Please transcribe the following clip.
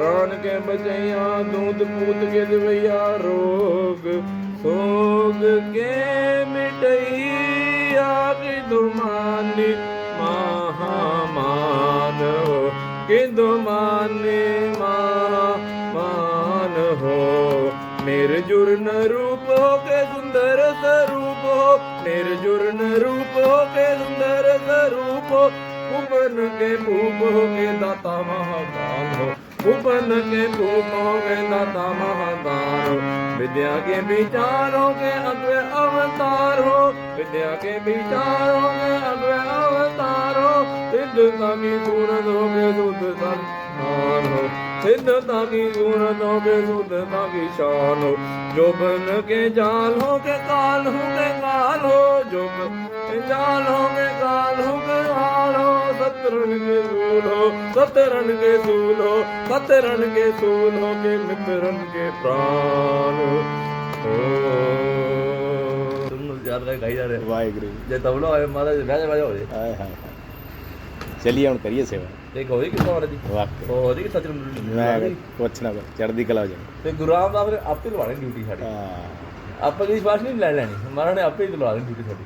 ਪ੍ਰਾਨ ਕੇ ਬਚਈਆ, ਦੂਤ ਪੂਤ ਕੇ ਦਵਈਆ ਰੋਗ। ਸੋਗ ਕੇ ਮਿਟਈਆ ਕਿਦੁ ਮਾਨੀ ਮਹਾਮਾਨ ਹੋ। ਕਿਦੁ ਮਾਨੀ ਹੋ। ਨਿਰਜੁਰਨ ਰੂਪ ਹੋ ਕੇ ਸੁੰਦਰ ਸਰੂਪ ਹੋ। ਨਿਰਜੁਰਨ ਰੂਪ ਹੋ ਕੇ ਸੁੰਦਰ ਸਰੂਪ ਹੋ। ਉਪਨ ਕੇ ਭੂਪ ਹੋ ਕੇ ਦਾਤਾ ਮਹਾਦਾਨ ਹੋ। ਉਪਨ ਕੇ ਭੂਪ ਹੋ ਕੇ ਦਾਤਾ ਮਹਾਦਾਨ ਹੋ ਵਿਦਿਆ ਕੇ ਵਿਚਾਰ ਹੋ ਕੇ ਅਗਵੇ ਅਵਤਾਰ ਹੋ। ਵਿਦਿਆ ਕੇ ਵਿਚਾਰ ਹੋ ਕੇ ਅਗਵੇ ਅਵਤਾਰ ਹੋ। ਸਿੱਧਤਾ ਕੀ ਸੂਰਤ ਹੋ ਕੇ ਸੁਧਤਾ ਨਾਨ ਹੋ। ਸਿੱਧਤਾ ਕੀ ਸੂਰਤ ਹੋ ਕੇ ਸੁਧਤਾ ਕੀ ਸ਼ਾਨ ਹੋ। ਜੋ ਬਨ ਕੇ ਜਾਲ ਹੋ ਕੇ ਕਾਲ ਹੋ। ਕੇ ਕਾਲ ਹੋ ਜੋ ਬਨ ਕੇ ਹੋ ਕੇ ਹੋ ਹੋ ਸੂਲ ਹੋ ਸਤਰਨ ਕੇ ਸੂਲ ਹੋ ਕੇ ਹੋ ਮਿੱਤਰਨ ਕੇ ਪ੍ਰਾਨ। ਹੋ। ਯਾਦ ਗਾਈ ਜਾ ਰਹੇ। ਵਾਹਿਗੁਰੂ। ਜੇ ਤਬਲਾ ਹੋਏ ਮਹਾਰਾਜ ਦੇ ਵਜਾ ਹੋ ਜੇ ਹਾਏ ਹਾਏ ਚਲਿਏ ਹੁਣ ਕਰੀਏ ਸੇਵਾ। ਇੱਕ ਹੋਈ ਕਿਸਾ ਵਾਲੇ ਦੀ ਵਾਕਈ ਉਹ ਹੋਦੀ ਕਿ ਸਤਰਨ ਮੈਂ ਕੁਛ ਨਾ ਕੁਛ ਚੜ੍ਹਦੀ ਕਲਾ ਹੋ ਜਾਣੀ ਤੇ ਗੁਰਾਮ ਦਾ ਫਿਰ ਆਪੇ ਲਵਾਣੇ ਡਿਊਟੀ ਸਾਡੀ। ਹਾਂ। ਆਪਾਂ ਕਿਸੇ ਬਾਤ ਨਹੀਂ ਲੈ ਲੈਣੀ। ਮਹਾਰਾਜ ਨੇ ਆਪੇ ਹੀ ਲਵਾ ਦੇਣੀ ਡਿਊਟੀ ਸਾਡੀ।